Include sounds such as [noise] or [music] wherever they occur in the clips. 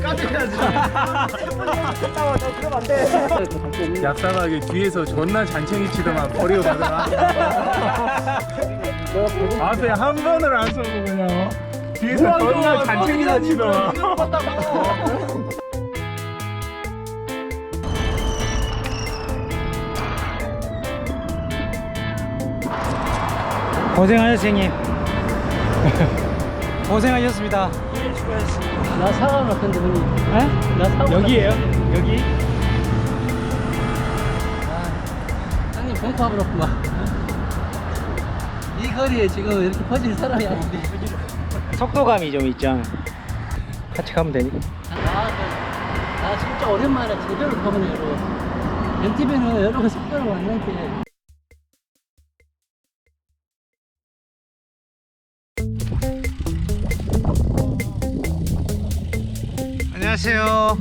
까줘야지. [laughs] 얍삽하게 뒤에서 존나 잔챙이 치더만 버리고 가더라. [laughs] 앞에 한 번을 안 쏘고 그냥 뒤에서 존나 잔챙이나 치더만. 고생하셨어요 형님 [laughs] 고생하셨습니다 나 사과 같은데 형님. 에? 나 사과. 여기에요? 여기? 형님 공포하고 없구만. 이 거리에 지금 이렇게 퍼질 사람이 아닌데. 속도감이 좀 있죠 같이 가면 되니? 아, 그, 나 진짜 오랜만에 제대로 보네요. 연TV는 여러 번 속도를 왔는데. 안녕하세요.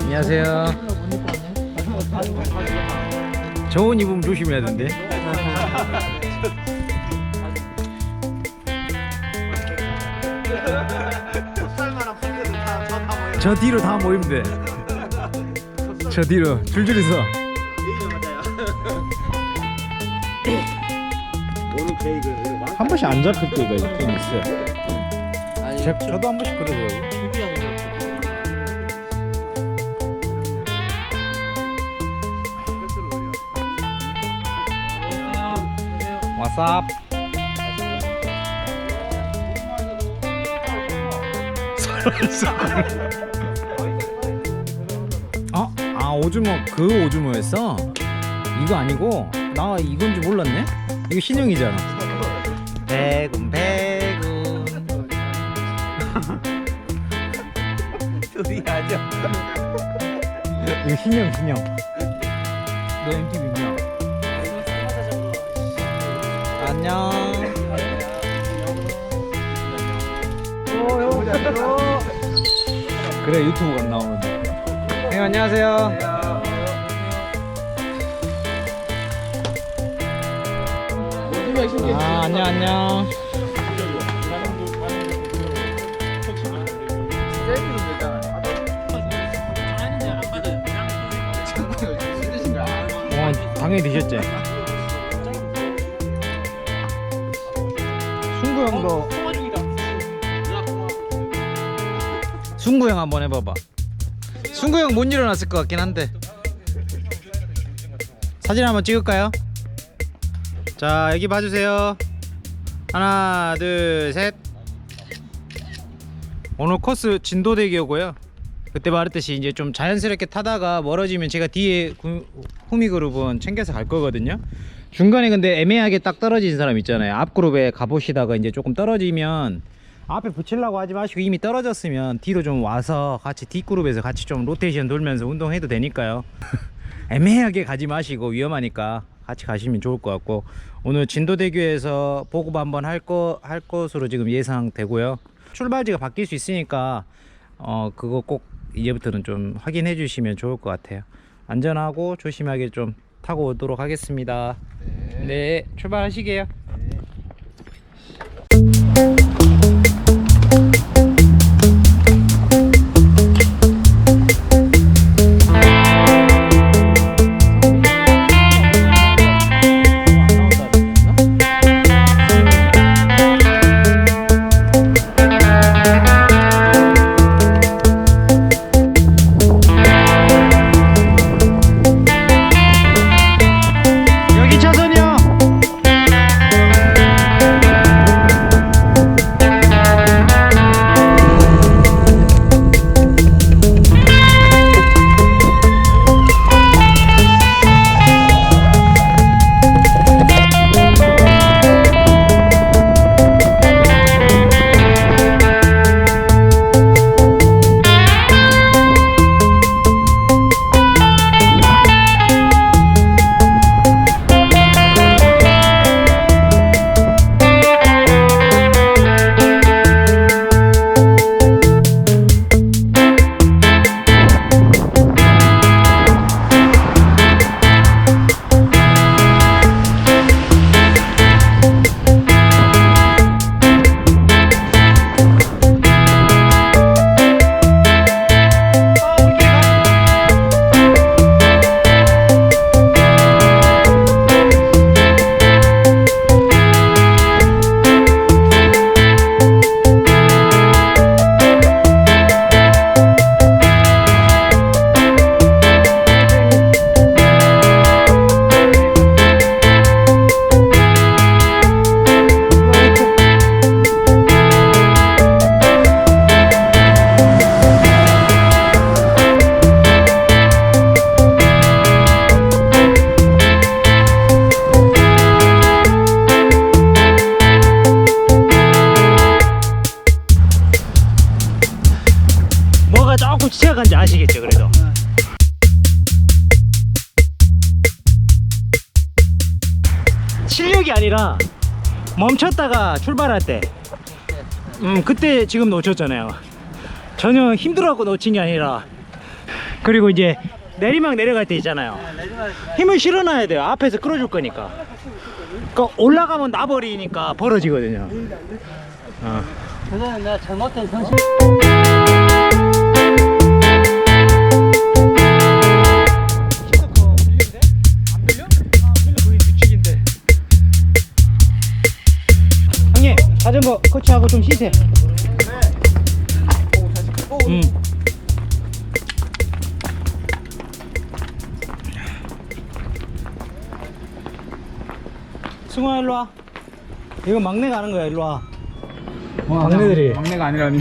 안녕하세요. 저옷 입으면 조심해야 된대. 저 뒤로 다 모이면 돼 저 뒤로 줄줄이 서한 번씩 안 잡힐 때가 있긴 있어요. 아니, 제, 저도 한 번씩 그러더라고요 준비하고 왓썹 어? 아 오주모 그 오주모였어? 이거 아니고 나 이건 줄 몰랐네? 이거 신형이잖아 백운 백운 소리 하죠 이거 신형 신형 너 MTV냐? 안녕 그래 유튜브가 안 나오는데 형 안녕하세요. 아 안녕 안녕. 어 당연히 드셨지. 승구 형도 승구 형 한번 해봐봐 승구 형 못 일어났을 것 같긴 한데. 사진 한번 찍을까요? 자 여기 봐주세요. 하나 둘셋. 오늘 코스 진도대교고요. 그때 말했듯이 이제 좀 자연스럽게 타다가 멀어지면 제가 뒤에 구- 후미 그룹은 챙겨서 갈 거거든요. 중간에 근데 애매하게 딱 떨어진 사람 있잖아요. 앞 그룹에 가보시다가 이제 조금 떨어지면 앞에 붙이려고 하지 마시고 이미 떨어졌으면 뒤로 좀 와서 같이 뒷그룹에서 같이 좀 로테이션 돌면서 운동해도 되니까요. [laughs] 애매하게 가지 마시고 위험하니까 같이 가시면 좋을 것 같고. 오늘 진도대교에서 보급 한번 할 거 할 것으로 지금 예상되고요. 출발지가 바뀔 수 있으니까 어 그거 꼭 이제부터는 좀 확인해 주시면 좋을 것 같아요. 안전하고 조심하게 좀 타고 오도록 하겠습니다. 네. 출발하시게요 여기 차선이요 아니라 멈췄다가 출발할 때. 음, 그때 지금 놓쳤잖아요. 전혀 힘들어갖고 놓친 게 아니라. 그리고 이제 내리막 내려갈 때 있잖아요. 힘을 실어놔야 돼요. 앞에서 끌어줄 거니까. 그러니까 올라가면 나버리니까 벌어지거든요. 어. 그거는 내가 잘못된 정신. 자전거 코치하고 좀 쉬세요 음. 승호야 일로 와 이거 막내 가는 거야 일로 와 막내들이 막내가 아니라니.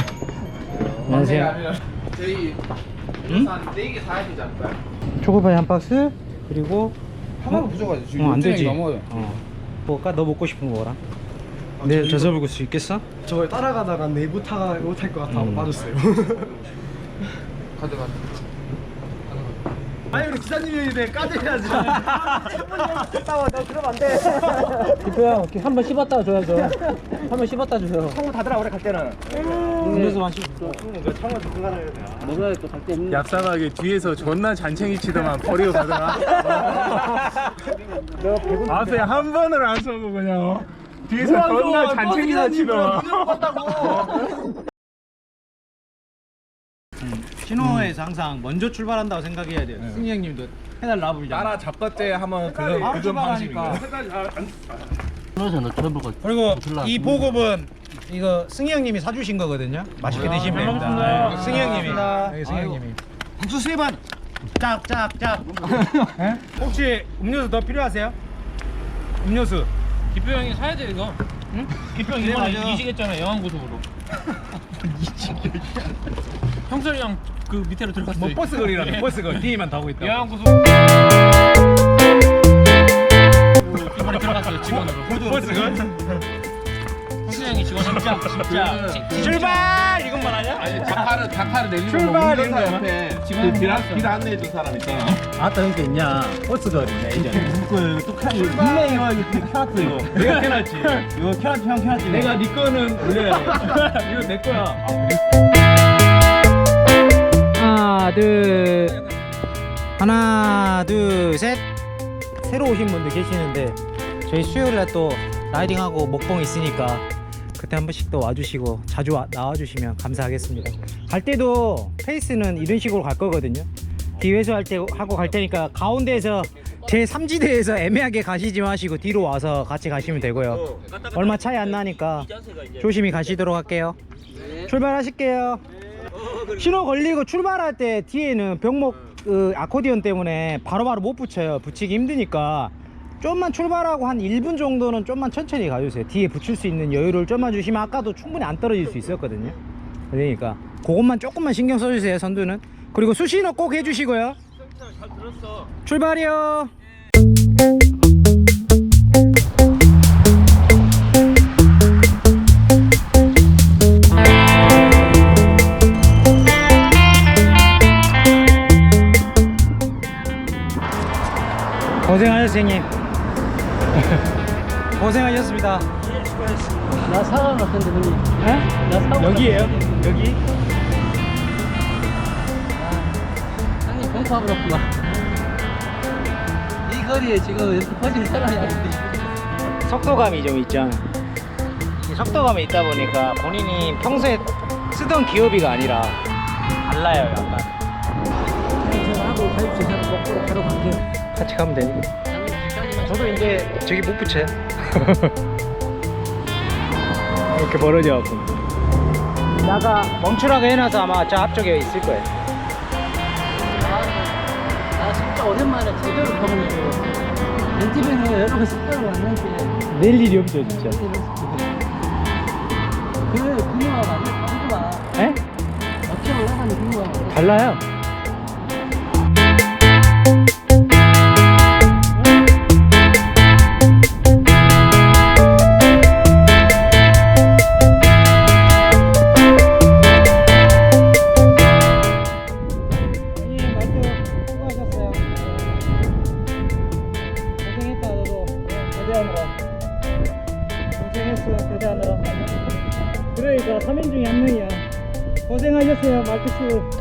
안녕하세요 저희? 한 4개 사야 되지 않을까요? 초코파이 한 박스 그리고 하나로 부족하지. 지금 어, 안12 명이 되지 넘어요. 어. 뭐가 너 먹고 싶은 거 먹어라 내 젖어 먹을 수 있겠어? 저 따라가다가 내부 타가 못할 것 같아 음. 빠졌어요. [laughs] 가져가. 아니 우리 기사님이 내 까대야지. 따와 나 그러면 안 돼. 대표야, 한번 씹었다 줘야죠. 한번 씹었다 주세요. 청구 닫으라 오래 갈 때는. 음료수 마시고 그 청구 중간에 먹어야 또 갈때 있는. 얍삽하게 뒤에서 존나 잔챙이 치더만 버리고 가더라. [laughs] [laughs] 앞에 한 번을 안 써고 그냥 뒤에서 존나 잔챙이나 치더만. 신호에서 항상 먼저 출발한다고 생각해야 돼요. 승희 형님도 페달 놔불잖아 따라 잡것째 하면 그런 그런 쳐보고. 그리고 이 보급은 이거 승희 형님이 사주신 거거든요. 맛있게 드시면. 됩니다. 네, 승희 형님이. 여기 승희 형님이. 국수 세 번. 짝짝짝. 예? 혹시 음료수 더 필요하세요? 음료수 기표 형이 사야 돼 이거. 응? 기평 이번에 이기시겠잖아 영암고속으로. [laughs] 형철이 형 그 밑으로 들어갔어. 뭐 버스 거리라도 버스 거리 뒤에만 타고 있다 영암고속. 이번에 들어갔어요 직원으로. 버스 거리 형철이 형이 직원 진짜 진짜. 출발 이것만 하냐? 아니 자카르 자카르 내리고 출발 뭐 운전사 이런 옆에 지금 길, 안- 길 안내해 준 사람 있잖아. 아따 그러니까 있냐? 버스 거리네 예전에 그 뚝하니 분명히 이거 이거 켜놨어 이거. 내가 켜놨지. 이거 켜놨지 형 켜놨지 내가 네 거는 올려야 돼 [laughs] [laughs] 이거 내 거야. 하나 둘 하나 둘셋. 새로 오신 분들 계시는데 저희 수요일날 또 라이딩하고 먹방 있으니까 그때 한 번씩 또 와주시고 자주 와, 나와주시면 감사하겠습니다. 갈 때도 페이스는 이런 식으로 갈 거거든요. 뒤에서 할 때 하고 갈 테니까 가운데에서 제 3지대에서 애매하게 가시지 마시고 뒤로 와서 같이 가시면 되고요. 얼마 차이 안 나니까 조심히 가시도록 할게요. 출발하실게요. 신호 걸리고 출발할 때 뒤에는 병목 그 아코디언 때문에 바로바로 못 붙여요. 붙이기 힘드니까 좀만 출발하고 한 1분 정도는 좀만 천천히 가주세요. 뒤에 붙일 수 있는 여유를 좀만 주시면 아까도 충분히 안 떨어질 수 있었거든요. 그러니까 그것만 조금만 신경 써주세요 선두는. 그리고 수신호 꼭 해주시고요. 출발이요. 고생하셨어요 형님 [laughs] 고생하셨습니다 나 사과 같은데 형님. 에? 나 사과. 여기에요? 여기? 형님 공포하고 그렇구만. 이 거리에 지금 이렇게 퍼지는 사람이 아닌데. 속도감이 좀 있죠. 이 속도감이 있다 보니까 본인이 평소에 쓰던 기어비가 아니라 달라요, 약간. 제가 하고 가입시 해서 거꾸로 바로 갈게요. 같이 가면 되니까. 저도 이제 저기 못 붙여요. [laughs] 이렇게 벌어져 갖고. 나가 멈추라고 해놔서 아마 저 앞쪽에 있을 거예요. 나 진짜 오랜만에 제대로 가보네요. 벤티벤을 여러 번 습관을 왔는데. 낼 일이 없죠, 진짜. 그 근무가 완전 다르구나. 에? 어떻게 올라가는 완전 달라요. 3인 중에 한 명이야. 고생하셨어요. 마크스